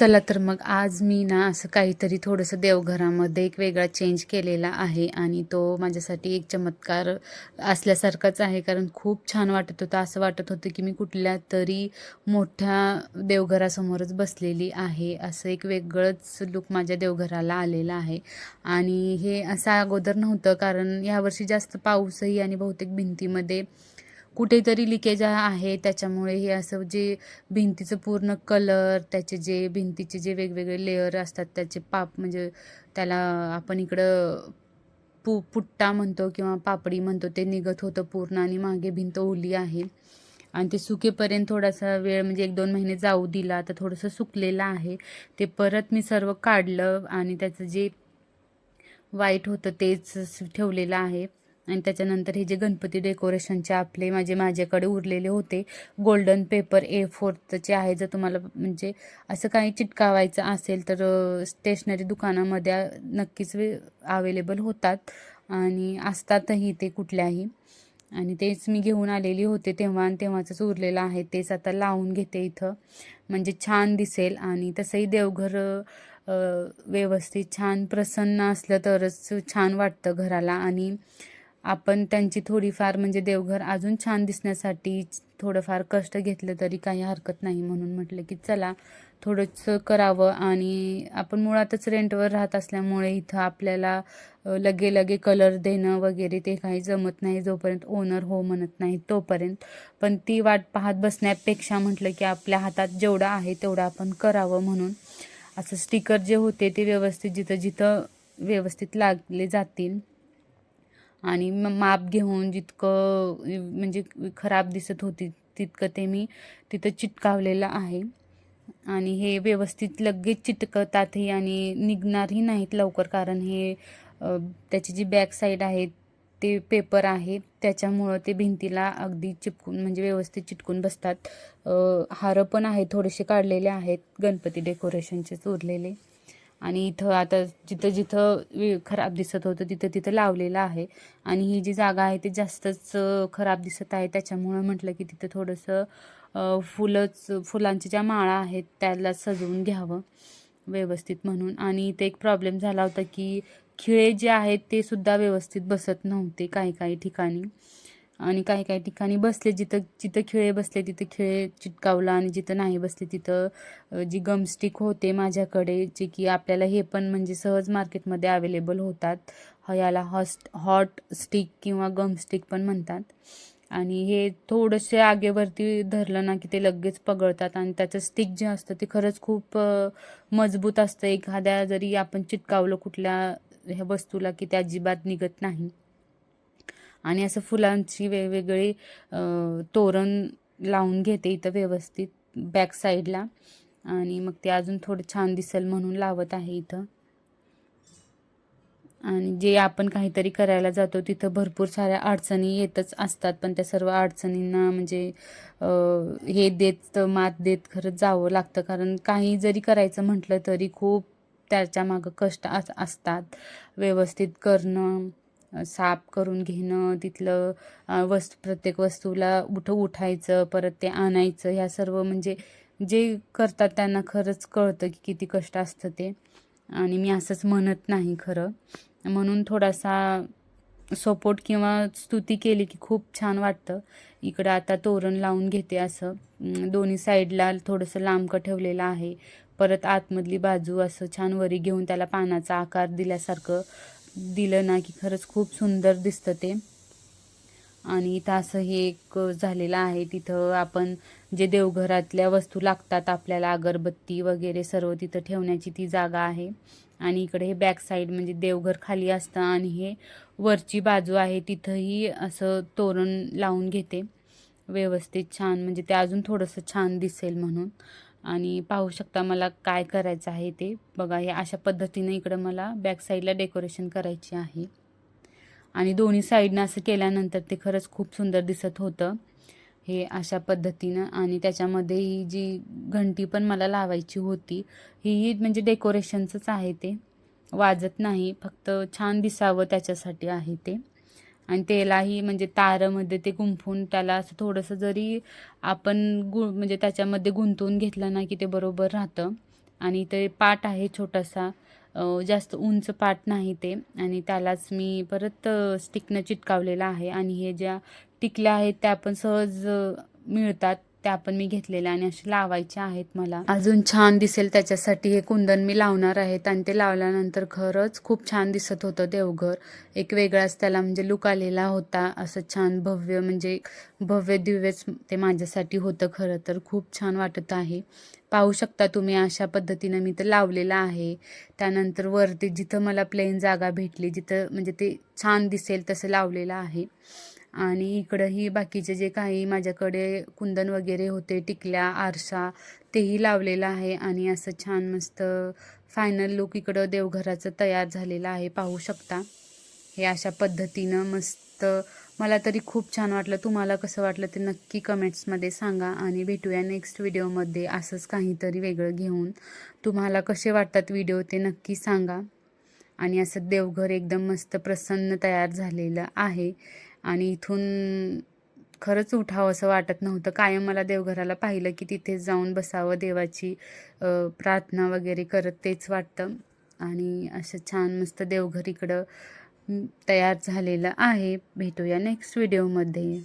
चला तर मग आज मी ना असं काहीतरी थोडंसं देवघरामध्ये एक वेगळा चेंज केलेला आहे आणि तो माझ्यासाठी एक चमत्कार असल्यासारखाच आहे. कारण खूप छान वाटत होतं. असं वाटत होतं की मी कुठल्या तरी मोठ्या देवघरासमोरच बसलेली आहे. असं एक वेगळंच लुक माझ्या देवघराला आलेलं आहे. आणि हे असं अगोदर नव्हतं. कारण यावर्षी जास्त पाऊसही आणि बहुतेक भिंतीमध्ये कुठेतरी लिकेज आहे त्याच्यामुळे हे असं जे भिंतीचं पूर्ण कलर त्याचे जे भिंतीचे जे वेगवेगळे लेअर असतात त्याचे पाप म्हणजे त्याला आपण इकडं पु पुट्टा म्हणतो किंवा पापडी म्हणतो ते निघत होतं पूर्ण आणि मागे भिंत ओली आहे. आणि ते सुकेपर्यंत थोडासा वेळ म्हणजे एक दोन महिने जाऊ दिला आता थोडंसं सुकलेलं आहे. ते परत मी सर्व काढलं आणि त्याचं जे वाईट होतं तेच ठेवलेलं आहे. आणि त्याच्यानंतर हे जे गणपती डेकोरेशनचे आपले माझे माझ्याकडे उरलेले होते गोल्डन पेपर ए फोर्थचे आहे जर तुम्हाला म्हणजे असं काही चिटकावायचं असेल तर स्टेशनरी दुकानामध्ये नक्कीच अवेलेबल होतात आणि असतातही ते कुठल्याही. आणि तेच मी घेऊन आलेली होते तेव्हा आणि तेव्हाचंच उरलेलं आहे तेच आता लावून घेते इथं. म्हणजे छान दिसेल आणि तसंही देवघर व्यवस्थित छान प्रसन्न असलं तरच छान वाटतं घराला आणि आपण त्यांची थोडीफार म्हणजे देवघर अजून छान दिसण्यासाठी थोडंफार कष्ट घेतलं तरी काही हरकत नाही म्हणून म्हटलं की चला थोडंसं करावं आणि आपण मुळातच रेंटवर राहत असल्यामुळे इथं आपल्याला लगे लगे कलर देणं वगैरे ते काही जमत नाही जोपर्यंत ओनर हो म्हणत नाही तोपर्यंत. पण ती वाट पाहत बसण्यापेक्षा म्हटलं की आपल्या हातात जेवढं आहे तेवढं आपण करावं म्हणून. असं स्टिकर जे होते ते व्यवस्थित जिथं जिथं व्यवस्थित लागले जातील. आणि मग माप घेऊन जितकं म्हणजे खराब दिसत होती तितकं ते मी तिथं चिटकावलेलं आहे. आणि हे व्यवस्थित लगेच चिटकतातही आणि निघणारही नाहीत लवकर कारण हे त्याची जी बॅक साईड आहे ते पेपर आहे त्याच्यामुळं ते भिंतीला अगदी चिपकून म्हणजे व्यवस्थित चिटकून बसतात. हारं पण आहे थोडेसे काढलेले आहेत गणपती डेकोरेशनचेच उरलेले. आणि इथं आता जिथं जिथं खराब दिसत होतं तिथं तिथं लावलेलं आहे. आणि ही जी जागा आहे ती जास्तच खराब दिसत आहे. त्याच्यामुळं म्हटलं की तिथं थोडंसं फुलंच फुलांच्या ज्या माळा आहेत त्याला सजवून घ्यावं व्यवस्थित म्हणून. आणि इथे एक प्रॉब्लेम झाला होता की खिळे जे आहेत ते सुद्धा व्यवस्थित बसत नव्हते काही काही ठिकाणी. आणि काही काही ठिकाणी बसले जिथं जिथं खिळे बसले तिथं खिळे चिटकावलं आणि जिथं नाही बसले तिथं जी गमस्टिक होते माझ्याकडे जे की आपल्याला हे पण म्हणजे सहज मार्केटमध्ये अवेलेबल होतात. याला हॉस्ट हॉट स्टिक किंवा गमस्टिक पण म्हणतात. आणि हे थोडंसे आगेवरती धरलं ना की ते लगेच पगळतात आणि त्याचं स्टिक जे असतं ते खरंच खूप मजबूत असतं. एखाद्या जरी आपण चिटकावलं कुठल्या ह्या वस्तूला की ते अजिबात निघत नाही. आणि असं फुलांची वेगवेगळी तोरण लावून घेते इथं व्यवस्थित बॅक साईडला आणि मग ते अजून थोडं छान दिसेल म्हणून लावत आहे इथं. आणि जे आपण काहीतरी करायला जातो तिथं भरपूर साऱ्या अडचणी येतच असतात. पण त्या सर्व अडचणींना म्हणजे हे देत मात देत खरंच जावं लागतं. कारण काही जरी करायचं म्हटलं तरी खूप त्याच्या मागं कष्ट असतात. व्यवस्थित करणं साफ करून घेणं तिथलं वस्तू प्रत्येक वस्तूला उठं उठायचं परत ते आणायचं ह्या सर्व म्हणजे जे करतात त्यांना खरंच कळतं की किती कष्ट असतं ते. आणि मी असंच म्हणत नाही खरं. म्हणून थोडासा सपोर्ट किंवा स्तुती केली की खूप छान वाटतं. इकडं आता तोरण लावून घेते असं. दोन्ही साईडला थोडंसं लांबकं ठेवलेलं आहे. परत आतमधली बाजू असं छान वरी घेऊन त्याला पानाचा आकार दिल्यासारखं दिलं ना की खरंच खूप सुंदर दिसतं ते. आणि इथं असं हे एक झालेलं आहे तिथं आपण जे देवघरातल्या वस्तू लागतात आपल्याला अगरबत्ती वगैरे सर्व तिथं ठेवण्याची ती जागा आहे. आणि इकडे हे बॅक साईड म्हणजे देवघर खाली असतं आणि हे वरची बाजू आहे तिथंही असं तोरण लावून घेते. व्यवस्थित छान म्हणजे ते अजून थोडंसं छान दिसेल म्हणून. आणि पाहू शकता मला काय करायचं आहे ते. बघा हे अशा पद्धतीने इकडं मला बॅक साईडला डेकोरेशन करायची आहे. आणि दोन्ही साईडनं असं केल्यानंतर ते खरंच खूप सुंदर दिसत होतं. हे अशा पद्धतीनं आणि त्याच्यामध्ये ही जी घंटी पण मला लावायची होती ही म्हणजे डेकोरेशनचंच आहे ते. वाजत नाही फक्त छान दिसावं त्याच्यासाठी आहे ते. आणि त्यालाही म्हणजे तारमध्ये ते गुंफून त्याला असं थोडंसं जरी आपण गु म्हणजे त्याच्यामध्ये गुंतवून घेतलं ना की ते बरोबर राहतं. आणि ते पाट आहे छोटासा जास्त उंच पाट नाही ते. आणि त्यालाच मी परत स्टिकनं चिटकावलेलं आहे. आणि हे ज्या टिकल्या आहेत त्या पण सहज मिळतात. त्या पण मी घेतलेल्या आणि अशा लावायच्या आहेत मला. अजून छान दिसेल त्याच्यासाठी हे कुंदन मी लावणार आहेत आणि ते लावल्यानंतर खरंच खूप छान दिसत होतं देवघर. एक वेगळाच त्याला म्हणजे लुक आलेला होता. असं छान भव्य म्हणजे भव्य दिव्यच ते माझ्यासाठी होतं खरं तर. खूप छान वाटत आहे. पाहू शकता तुम्ही अशा पद्धतीनं मी तर लावलेलं आहे. त्यानंतर वरती जिथं मला प्लेन जागा भेटली जिथं म्हणजे ते छान दिसेल तसं लावलेलं आहे. आणि इकडंही बाकीचे जे काही माझ्याकडे कुंदन वगैरे होते टिकल्या आरसा तेही लावलेलं आहे आणि असं छान मस्त फायनल लुक इकडं देवघराचं तयार झालेलं आहे पाहू शकता. हे अशा पद्धतीनं मस्त मला तरी खूप छान वाटलं. तुम्हाला कसं वाटलं ते नक्की कमेंट्समध्ये सांगा आणि भेटूया नेक्स्ट व्हिडिओमध्ये असंच काहीतरी वेगळं घेऊन. तुम्हाला कसे वाटतात व्हिडिओ ते नक्की सांगा. आणि असं देवघर एकदम मस्त प्रसन्न तयार झालेलं आहे. आणि इथून खरंच उठावं असं वाटत नव्हतं. कायम मला देवघराला पाहिलं की तिथेच जाऊन बसावं देवाची प्रार्थना वगैरे करत तेच वाटतं. आणि असं छान मस्त देवघर इकडं तयार झालेलं आहे. भेटूया नेक्स्ट व्हिडिओमध्ये